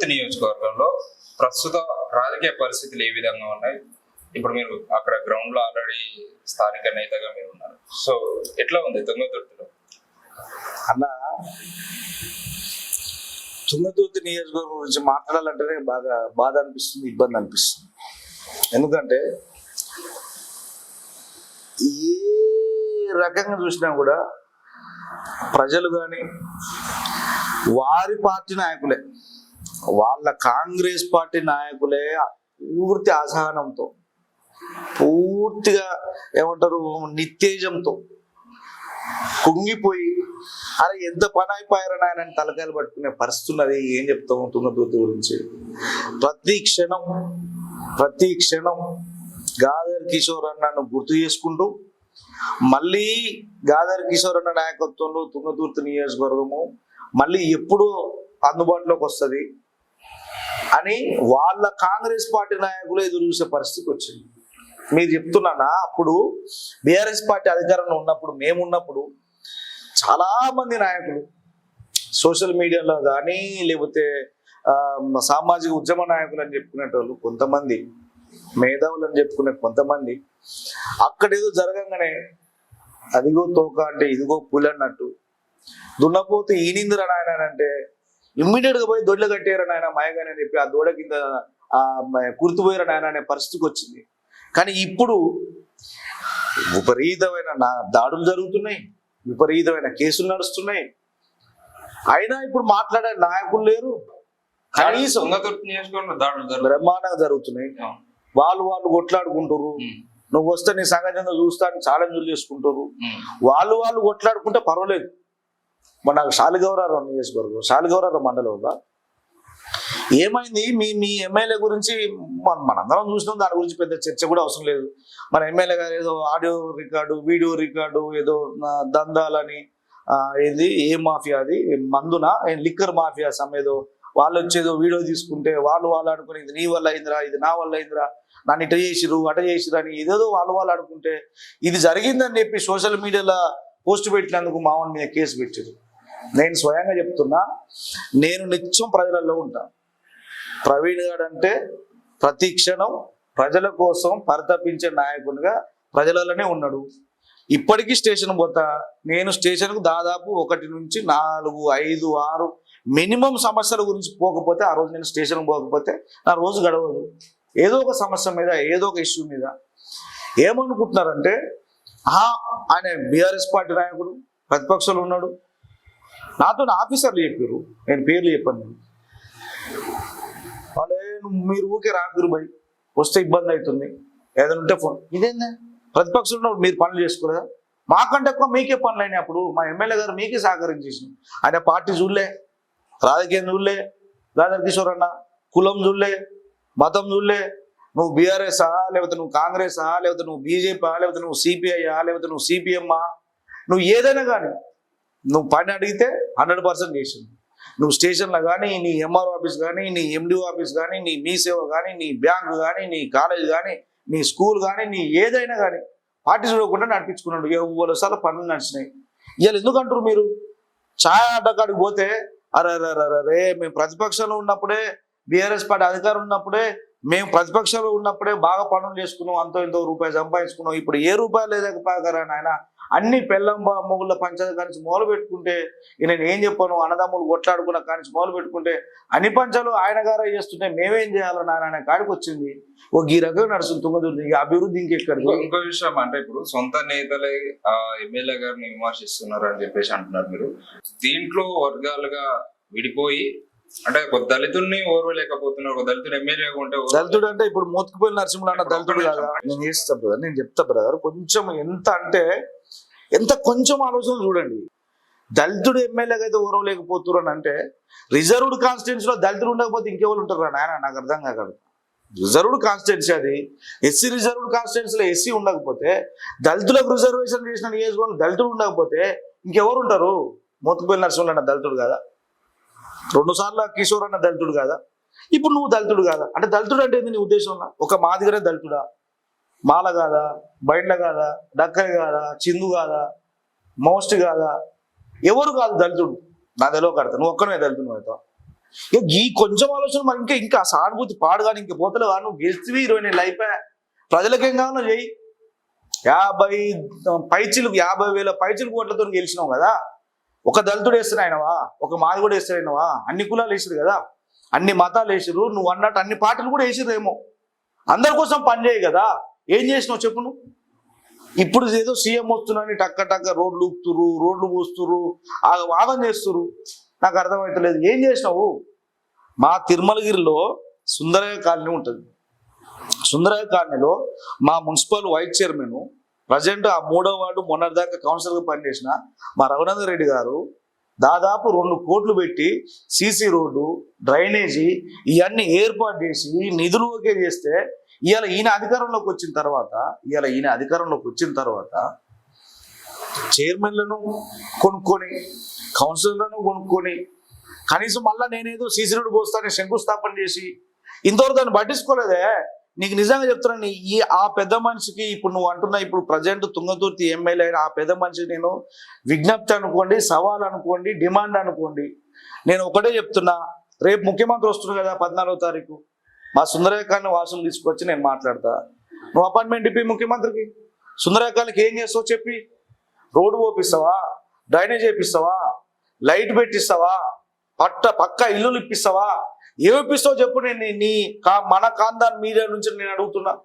తిరుపతి నియోజకవర్గంలో ప్రస్తుత రాజకీయ పరిస్థితులు ఏ విధంగా ఉన్నాయి? ఇప్పుడు మీరు అక్కడ గ్రౌండ్లో ఆల్రెడీ స్థానిక నేతగా మీరు ఉన్నారు. సో ఎట్లా ఉంది తుంగతుర్తిలో? అన్న తుంగతుర్తి నియోజకవర్గం గురించి మాట్లాడాలంటేనే బాగా బాధ అనిపిస్తుంది ఇబ్బంది అనిపిస్తుంది. ఎందుకంటే ఏ రకంగా చూసినా కూడా ప్రజలు కానీ వారి పార్టీ నాయకులే. వాళ్ళ కాంగ్రెస్ పార్టీ నాయకులే పూర్తి అసహనంతో పూర్తిగా ఏమంటారు నిత్తేజంతో కుంగిపోయి అరే ఎంత పని అయిపోయారని ఆయన తలకాయలు పట్టుకునే పరిస్థితి ఉన్నది ఏం చెప్తాము తుంగతుర్తి గురించి. ప్రతి క్షణం ప్రతి క్షణం గాదర్ కిషోర్ అన్నను గుర్తు చేసుకుంటూ మళ్ళీ గాదర్ కిషోర్ అన్న నాయకత్వంలో తుంగతూర్తి నియోజకవర్గము మళ్ళీ ఎప్పుడు అందుబాటులోకి వస్తుంది. అని వాళ్ళ కాంగ్రెస్ పార్టీ నాయకులు ఎదురు చూసే పరిస్థితికి వచ్చింది. మీరు చెప్తున్నానా? అప్పుడు బీఆర్ఎస్ పార్టీ అధికారంలో ఉన్నప్పుడు మేము ఉన్నప్పుడు నాయకులు సోషల్ మీడియాలో కానీ లేకపోతే సామాజిక ఉద్యమ నాయకులు అని చెప్పుకునేటోళ్ళు కొంతమంది మేధావులు అని చెప్పుకునే కొంతమంది అక్కడేదో జరగంగానే అదిగో తోక అంటే ఇదిగో పులి అన్నట్టు దున్నపోతే ఈనిందిరా నాయన అంటే ఇమ్మీడియట్గా పోయి దొడ్లు కట్టేరా నాయన మాయగానే అని చెప్పి ఆ దూడ కింద ఆ కుర్తుపోయారా నాయన అనే పరిస్థితికి వచ్చింది. కానీ ఇప్పుడు విపరీతమైన నా దాడులు జరుగుతున్నాయి విపరీతమైన కేసులు నడుస్తున్నాయి. అయినా ఇప్పుడు మాట్లాడే నాయకులు లేరు. కనీసం బ్రహ్మాండంగా జరుగుతున్నాయి. వాళ్ళు వాళ్ళు కొట్లాడుకుంటారు నువ్వు వస్తే నీ సంగతి చూస్తా అని ఛాలెంజ్లు చేసుకుంటారు వాళ్ళు వాళ్ళు కొట్లాడుకుంటే పర్వాలేదు. మరి నాకు శాలిగౌరారం నియోజకవర్గం శాలిగౌరారం మండలంలో ఏమైంది? మీ మీ ఎమ్మెల్యే గురించి మన మనందరం చూసినాం దాని గురించి పెద్ద చర్చ కూడా అవసరం లేదు. మన ఎమ్మెల్యే గారు ఏదో ఆడియో రికార్డు వీడియో రికార్డు ఏదో దందాలని ఇది ఏ మాఫియా అది? మందున? లిక్కర్ మాఫియా సమేదో వాళ్ళు వచ్చేదో వీడియో తీసుకుంటే వాళ్ళు వాళ్ళు ఆడుకుని ఇది నీ వల్ల అయిందిరా ఇది నా వల్ల అయిందిరా నన్ను ఇట చేసిరు అట చేసిరు అని ఏదేదో వాళ్ళు వాళ్ళు ఆడుకుంటే ఇది జరిగిందని చెప్పి సోషల్ మీడియాలో పోస్ట్ పెట్టినందుకు మామూలు మీద కేసు పెట్టారు నేను స్వయంగా చెప్తున్నా నేను నిత్యం ప్రజలలో ఉంటాను ప్రవీణ్ గారు అంటే ప్రతి క్షణం ప్రజల కోసం పరితపించే నాయకునిగా ప్రజలలోనే ఉన్నాడు. ఇప్పటికీ స్టేషన్ పోతా నేను స్టేషన్కు దాదాపు ఒకటి నుంచి నాలుగు ఐదు ఆరు మినిమం సమస్యల గురించి పోకపోతే ఆ రోజు నేను స్టేషన్కి పోకపోతే నా రోజు గడవదు. ఏదో ఒక సమస్య మీద ఏదో ఒక ఇష్యూ మీద. ఏమనుకుంటున్నారంటే ఆహా ఆయన బీఆర్ఎస్ పార్టీ నాయకుడు ప్రతిపక్షంలో ఉన్నాడు నాతో ఆఫీసర్లు చెప్పారు నేను పేర్లు చెప్పాను. నేను వాళ్ళే నువ్వు మీరు ఊకే రాకురు బై వస్తే ఇబ్బంది అవుతుంది ఏదైనా ఉంటే ఫోన్. ఇదేందా? ప్రతిపక్షంలో ఉన్నప్పుడు మీరు పనులు చేసుకోలేదా? మాకంటే ఎక్కువ మీకే పనులు అయినాయి అప్పుడు. మా ఎమ్మెల్యే గారు మీకే సహకరించేసి ఆయన పార్టీ చూడలే రాజకీయం చూడలే దాదర్ కిషోర్ అన్న కులం చూడలే మతం చూడలే. నువ్వు బీఆర్ఎస్ లేకపోతే నువ్వు కాంగ్రెస్ లేకపోతే నువ్వు బీజేపీ లేకపోతే నువ్వు సిపిఐ లేకపోతే నువ్వు సిపిఎమ్మా? నువ్వు ఏదైనా కానీ నువ్వు పని అడిగితే హండ్రెడ్ పర్సెంట్ చేసింది నువ్వు స్టేషన్లో కానీ నీ ఎంఆర్ఓ ఆఫీస్ కానీ నీ ఎండిఓ ఆఫీస్ కానీ నీ మీ సేవ కానీ నీ బ్యాంకు కానీ నీ కాలేజ్ కానీ నీ స్కూల్ కానీ నీ ఏదైనా కానీ పార్టీ చూడకుండా నడిపించుకున్నాడు. ఎవరు సార్లు పనులు నడిచినాయి. ఇవాళ ఎందుకంటారు మీరు? ఛాయ్ అడ్డకాడికి పోతే అరే అరే మేము ప్రతిపక్షంలో ఉన్నప్పుడే బీఆర్ఎస్ పార్టీ అధికారం ఉన్నప్పుడే మేము ప్రతిపక్షంలో ఉన్నప్పుడే బాగా పనులు చేసుకున్నాం. అంతో ఇంతో రూపాయలు సంపాదించుకున్నాం. ఇప్పుడు ఏ రూపాయలు లేకపోయారా ఆయన అన్ని పెళ్ళం మొగుళ్ళ పంచాయతీ కానించి మొదలు పెట్టుకుంటే నేను ఏం చెప్పాను? అన్నదమ్ములు కొట్లాడుకున్న కానించి మొదలు పెట్టుకుంటే అన్ని పంచాలు ఆయన గారే చేస్తుంటే మేమేం చేయాలని ఆయన కాడికి వచ్చింది. ఒక ఈ రకంగా నడుస్తుంది తుంగదుర్తి ఇక అభివృద్ధి ఇంకెక్కడ ఇంకో ఇంకో విషయం అంటే ఇప్పుడు సొంత నేతలే ఆ ఎమ్మెల్యే గారిని విమర్శిస్తున్నారు అని చెప్పేసి అంటున్నారు మీరు. దీంట్లో వర్గాలుగా విడిపోయి అంటే ఒక దళితుల్ని ఓర్వలేకపోతున్నారు ఒక దళితుడు ఎమ్మెల్యేగా ఉంటే దళితుడు అంటే ఇప్పుడు మోతుకుపోయిన నరసింహుడు అన్న దళితుడు కాదా నేను చేస్తా బ్రదర్ నేను చెప్తా బ్రదర్ కొంచెం ఎంత అంటే ఎంత కొంచెం ఆలోచన చూడండి. దళితుడు ఎమ్మెల్యేగా అయితే ఓరవలేకపోతున్నారు అని అంటే రిజర్వ్డ్ కాన్స్టిట్యూన్స్లో దళితుడు ఉండకపోతే ఇంకెవరు ఉంటారు నాయన? నాకు అర్థం కాదు. రిజర్వ్డ్ కాన్స్టిట్యున్సీ అది. ఎస్సీ రిజర్వ్డ్ కాన్స్టిట్యున్సీ లో ఎస్సీ ఉండకపోతే దళితులకు రిజర్వేషన్ చేసిన నియోజకవర్గం దళితుడు ఉండకపోతే ఇంకెవరు ఉంటారు? మోతుకుపోయిన నరసింహుడు అన్న దళితుడు కాదా? రెండు సార్లు కిషోర్ అన్న దళితుడు కాదా? ఇప్పుడు నువ్వు దళితుడు కాదా? అంటే దళితుడు అంటే ఏంది నీ ఉద్దేశంలో? ఒక మాదిగరే దళితుడా? మాల కాదా? బైండ్ల కాదా? డక్కరి కాదా? చిందు కాదా? మోస్ట్ కాదా? ఎవరు కాదు దళితుడు? నా తెలివ కడతా నువ్వు ఒక్కనే దళితుడు అవుతావు ఈ కొంచెం ఆలోచన మరి ఇంకా ఇంకా సానుభూతి పాడుగా ఇంక కానీ నువ్వు గెలిచివి ఇరవై నెలలు అయిపోయా ప్రజలకేం కావాలో చెయ్యి. యాభై పైచిలు యాభై వేల పైచిలు కోట్లతో గెలిచినావు కదా? ఒక దళితుడు వేస్తున్నాయినవా ఒక మాది కూడా ఆయనవా అన్ని కులాలు వేసారు కదా. అన్ని మతాలు వేసారు నువ్వు అన్నట్టు అన్ని పార్టీలు కూడా వేసిరేమో అందరి కోసం పనిచేయి కదా. ఏం చేసినావు చెప్పు నువ్వు? ఇప్పుడు ఏదో సీఎం వస్తున్నాను టక్క టక్క రోడ్లు ఊపుతురు రోడ్లు పూస్తురు వాదం చేస్తురు నాకు అర్థమవుతలేదు ఏం చేసినావు? మా తిరుమలగిరిలో సుందరయ్య కాలనీ ఉంటుంది. సుందరయ్య కాలనీలో మా మున్సిపల్ వైస్ చైర్మన్ ప్రజెంట్ ఆ మూడో వార్డు మొన్నటిదాకా కౌన్సిలర్గా పనిచేసిన మా రఘునందర్ రెడ్డి గారు దాదాపు రెండు కోట్లు పెట్టి సీసీ రోడ్డు డ్రైనేజీ ఇవన్నీ ఏర్పాటు చేసి నిధులు ఒకే చేస్తే ఇవాళ ఈయన అధికారంలోకి వచ్చిన తర్వాత ఇవాళ ఈయన అధికారంలోకి వచ్చిన తర్వాత చైర్మన్లను కొనుక్కొని కౌన్సిలర్లను కొనుక్కొని కనీసం మళ్ళీ నేనేదో సీసీ రోడ్డు పోస్తానని శంకుస్థాపన చేసి ఇంతవరకు దాన్ని పట్టించుకోలేదే. నీకు నిజంగా చెప్తున్నాను ఈ ఆ పెద్ద మనిషికి ఇప్పుడు నువ్వు అంటున్నా ఇప్పుడు ప్రజెంట్ తుంగతుర్తి ఎమ్మెల్యే అయిన ఆ పెద్ద మనిషికి నేను విజ్ఞప్తి అనుకోండి సవాల్ అనుకోండి డిమాండ్ అనుకోండి. నేను ఒకటే చెప్తున్నా రేపు ముఖ్యమంత్రి వస్తున్నారు కదా పద్నాలుగో తారీఖు. మా సుందరకాన్ని వాసులు తీసుకొచ్చి నేను మాట్లాడతా. నువ్వు అపాయింట్మెంట్ ఇప్పి ముఖ్యమంత్రికి. సుందరకానికి ఏం చేస్తావు చెప్పి? రోడ్డు పోపిస్తావా? డ్రైనేజ్ చేపిస్తావా? లైట్ పెట్టిస్తావా? పట్ట పక్క ఇల్లులు ఇప్పిస్తావా? ఏమిపిస్తావు చెప్పు నేను నీ- కా మన కాందాన్ మీడియా నుంచి నేను అడుగుతున్నా.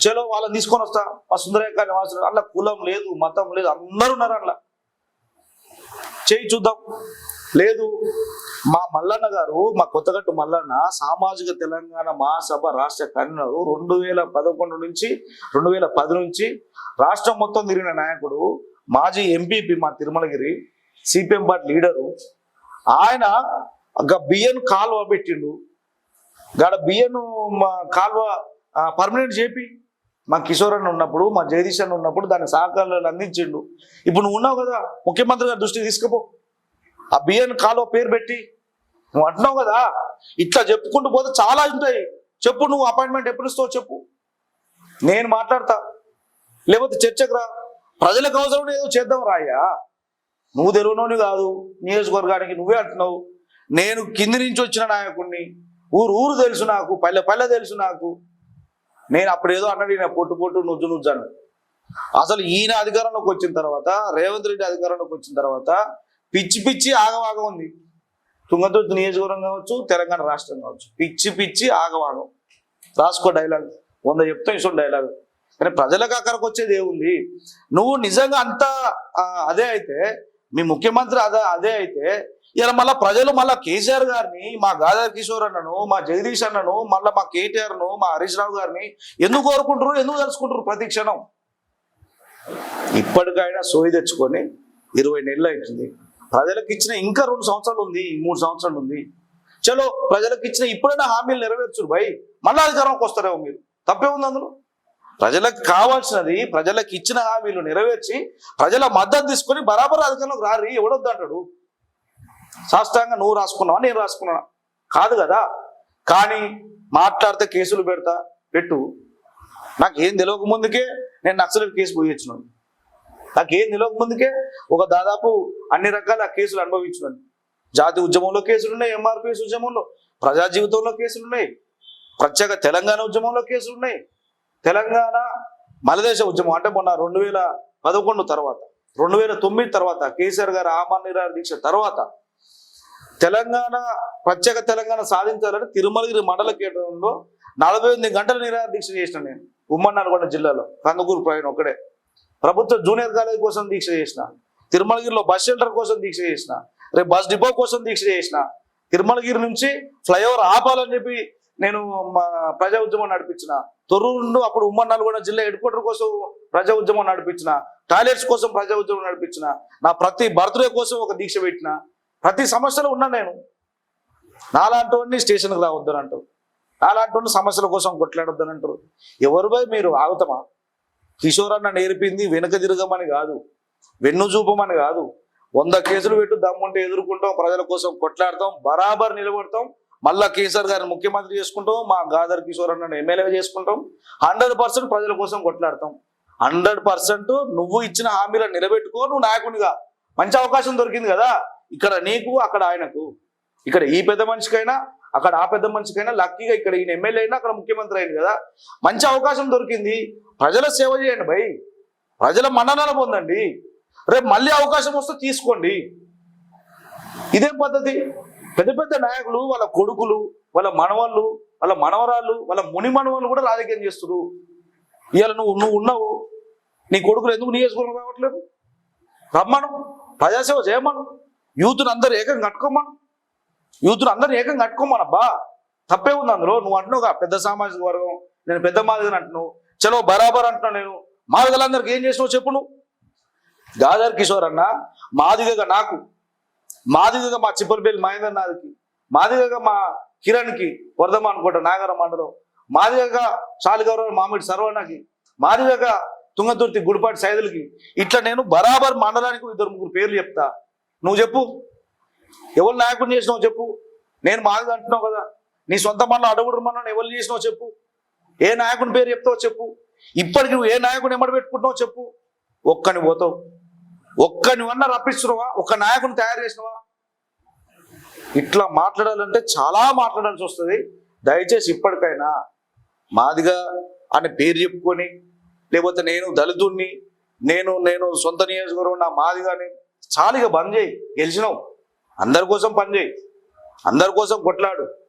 చలో వాళ్ళని తీసుకొని వస్తా. మా సుందరకాయ నివాసులు అట్లా కులం లేదు మతం లేదు అందరూ ఉన్నారు అట్లా. చేయి చూద్దాం. లేదు మా మల్లన్న గారు మా కొత్తగట్టు మల్లన్న సామాజిక తెలంగాణ మహాసభ రాష్ట్ర కన్వీనరు రెండు వేల పదకొండు నుంచి రెండు వేల పది నుంచి రాష్ట్రం మొత్తం తిరిగిన నాయకుడు మాజీ ఎంపీపీ మా తిరుమలగిరి సిపిఎం పార్టీ లీడరు. ఆయన ఒక బియ్యను కాలువ పెట్టిండు. గాడ బియ్యను మా కాలువ పర్మనెంట్ చేపి. మా కిషోర్ అన్న ఉన్నప్పుడు మా జగదీష్ అని ఉన్నప్పుడు దాని సహకారాలు అందించిండు. ఇప్పుడు నువ్వు ఉన్నావు కదా ముఖ్యమంత్రి గారి దృష్టికి తీసుకుపో. ఆ బియ్యను కాలువ పేరు పెట్టి. నువ్వు అంటున్నావు కదా ఇట్లా చెప్పుకుంటూ పోతే చాలా ఉంటాయి. చెప్పు నువ్వు అపాయింట్మెంట్ ఎప్పుడు ఇస్తావు చెప్పు. నేను మాట్లాడతా. లేకపోతే చర్చకు రా. ప్రజలకు అవసరం ఏదో చేద్దాం రాయ్యా. నువ్వు తెలుగునోని కాదు నియోజకవర్గానికి నువ్వే అంటున్నావు. నేను కింది నుంచి వచ్చిన నాయకుడిని. ఊరు ఊరు తెలుసు నాకు పల్లె పల్లె తెలుసు నాకు. నేను అప్పుడు ఏదో అన్నాడు ఈయన పొట్టు పొట్టు నుజ్జు నుజ్జాను అసలు ఈయన అధికారంలోకి వచ్చిన తర్వాత రేవంత్ రెడ్డి అధికారంలోకి వచ్చిన తర్వాత పిచ్చి పిచ్చి ఆగవాగం ఉంది. తుంగతుర్తి నియోజకవర్గం కావచ్చు తెలంగాణ రాష్ట్రం కావచ్చు. పిచ్చి పిచ్చి ఆగవాగం. రాసుకో డైలాగ్. వంద చెప్తాం ఇసు డైలాగ్. కానీ ప్రజలకు అక్కడికి వచ్చేది ఏముంది? నువ్వు నిజంగా అంతా అదే అయితే మీ ముఖ్యమంత్రి అదే అదే అయితే ఇలా మళ్ళీ ప్రజలు మళ్ళీ కేసీఆర్ గారిని మా గాదార్ కిషోర్ అన్నను మా జగదీష్ అన్నను మళ్ళీ మా కేటీఆర్ను మా హరీష్ రావు గారిని ఎందుకు కోరుకుంటారు ఎందుకు తెలుసుకుంటారు ప్రతి క్షణం? ఇప్పటికైనా సోయి తెచ్చుకొని ఇరవై నెలలు అవుతుంది. ప్రజలకు ఇచ్చిన ఇంకా రెండు సంవత్సరాలు ఉంది మూడు సంవత్సరాలు ఉంది. చలో ప్రజలకు ఇచ్చిన ఇప్పుడైనా హామీలు నెరవేర్చురు భయ్ మళ్ళీ అధికారంలోకి వస్తారేమో మీరు. తప్పే ఉంది అందులో? ప్రజలకు కావాల్సినది ప్రజలకు ఇచ్చిన హామీలు నెరవేర్చి ప్రజల మద్దతు తీసుకొని బరాబర్ అధికారంలోకి రారి ఎవడొద్దు అంటాడు సాష్టాంగా నువ్వు రాసుకున్నావా నేను రాసుకున్నా కాదు కదా. కానీ మాట్లాడితే కేసులు పెడతా పెట్టు. నాకు ఏం తెలియక ముందుకే నేను నక్సలైట్ కేసు పోయి వచ్చినాను నాకు ఏం తెలియక ముందుకే ఒక దాదాపు అన్ని రకాల కేసులు అనుభవించినాను జాతి ఉద్యమంలో కేసులు ఉన్నాయి ఎంఆర్పిఎస్ ఉద్యమంలో. ప్రజా జీవితంలో కేసులు ఉన్నాయి. ప్రత్యేక తెలంగాణ ఉద్యమంలో కేసులు ఉన్నాయి. తెలంగాణ మలదేశ ఉద్యమం అంటే మొన్న రెండు వేల పదకొండు తర్వాత రెండు వేల తొమ్మిది తర్వాత కేసీఆర్ గారు ఆమరణ నిరాహార దీక్ష తర్వాత తెలంగాణ ప్రత్యేక తెలంగాణ సాధించాలని తిరుమలగిరి మండల కేంద్రంలో నలభై ఎనిమిది గంటల నిరాదీక్ష దీక్ష చేసిన నేను. ఉమ్మడి నల్గొండ జిల్లాలో. కందుకూరు ప్రయాణం ఒక్కడే. ప్రభుత్వ జూనియర్ కాలేజ్ కోసం దీక్ష చేసిన. తిరుమలగిరిలో బస్ షెల్టర్ కోసం దీక్ష చేసిన. రేపు బస్ డిపో కోసం దీక్ష చేసిన. తిరుమలగిరి నుంచి ఫ్లైఓవర్ ఆపాలని చెప్పి నేను మా ప్రజా ఉద్యమం నడిపించిన. తొర్రూరు అప్పుడు ఉమ్మడి నల్గొండ జిల్లా హెడ్ క్వార్టర్ కోసం ప్రజా ఉద్యమం నడిపించిన. టాయిలెట్స్ కోసం ప్రజా ఉద్యమం నడిపించిన. నా ప్రతి బర్త్డే కోసం ఒక దీక్ష పెట్టిన. ప్రతి సమస్యలో ఉన్నా నేను. నాలాంటి స్టేషన్కి రావద్దని అంటారు. నాలాంటి సమస్యల కోసం కొట్లాడొద్దని అంటారు. ఎవరిపై మీరు ఆగుతామా? కిషోర్ అన్న నేర్పింది వెనుక తిరగమని కాదు వెన్ను చూపమని కాదు. వంద కేసులు పెట్టు దమ్ముంటే ఎదుర్కొంటాం ప్రజల కోసం కొట్లాడతాం బరాబర్ నిలబడతాం మళ్ళా కేసీఆర్ గారిని ముఖ్యమంత్రి చేసుకుంటాం మా గాదర్ కిషోర్ అన్న ఎమ్మెల్యే చేసుకుంటాం హండ్రెడ్ పర్సెంట్ ప్రజల కోసం కొట్లాడతాం. హండ్రెడ్ పర్సెంట్ నువ్వు ఇచ్చిన హామీలను నిలబెట్టుకో నువ్వు నాయకునిగా. మంచి అవకాశం దొరికింది కదా? ఇక్కడ నీకు అక్కడ ఆయనకు. ఇక్కడ ఈ పెద్ద మనిషికైనా అక్కడ ఆ పెద్ద మనిషికైనా లక్కీగా ఇక్కడ ఈయన ఎమ్మెల్యే అయినా అక్కడ ముఖ్యమంత్రి అయింది కదా. మంచి అవకాశం దొరికింది. ప్రజల సేవ చేయండి భయ్. ప్రజల మన్ననలు పొందండి. రేపు మళ్ళీ అవకాశం వస్తే తీసుకోండి. ఇదే పద్ధతి? పెద్ద పెద్ద నాయకులు వాళ్ళ కొడుకులు వాళ్ళ మనవాళ్ళు వాళ్ళ మనవరాళ్ళు వాళ్ళ ముని మనవాళ్ళు కూడా రాజకీయం చేస్తున్నారు ఇవాళ నువ్వు నువ్వు ఉన్నావు. నీ కొడుకులు ఎందుకు నియోజకవర్గం రావట్లేదు? రమ్మను. ప్రజాసేవ చేయమను. యూత్ని అందరు ఏకం కట్టుకోమను. యూత్ని అందరు ఏకం కట్టుకోమను అబ్బా. తప్పే ఉంది అందులో. నువ్వు అంటున్నావు పెద్ద సామాజిక వర్గం నేను పెద్ద మాదిగని అంటున్నావు. చలో బరాబర్ అంటున్నావు నేను. మాదిగలందరికి ఏం చేసినావు చెప్పు నువ్వు. గాదర్ కిషోర్ అన్న మాదిగగా నాకు మాదిగగా మా చిప్పరిపేలి మహేందర్ నాథ్కి మాదిగగా మా కిరణ్కి వరదమ్మ అనుకుంటా నాగర మండలం మాదిగగా శాలిగౌరవ మామిడి సర్వణకి మాదిగగా తుంగతుర్తి గుడిపాటి సైదులకి ఇట్లా నేను బరాబర్ మండలానికి ఇద్దరు ముగ్గురు పేర్లు చెప్తా. నువ్వు చెప్పు. ఎవరు నాయకుడిని చేసినావు చెప్పు. నేను మాదిగా అంటున్నావు కదా. నీ సొంత మండలం అడుగుడు మండలం ఎవరు చేసినావు చెప్పు. ఏ నాయకుని పేరు చెప్తావో చెప్పు. ఇప్పటికి నువ్వు ఏ నాయకుని ఎమ్మడి పెట్టుకుంటున్నావు చెప్పు. ఒక్కని పోతావు. ఒక్కని వన్న రప్పిస్తున్నావా? ఒక్క నాయకుని తయారు చేసినవా? ఇట్లా మాట్లాడాలంటే చాలా మాట్లాడాల్సి వస్తుంది. దయచేసి ఇప్పటికైనా మాదిగా అనే పేరు చెప్పుకొని లేకపోతే నేను దళితుడిని నేను నేను సొంత నియోజకవర్గం నా మాదిగాని చాలిగా బంద్ చేయి. గెలిచినావు. అందరి కోసం పని చేయి. అందరి కోసం కొట్లాడు.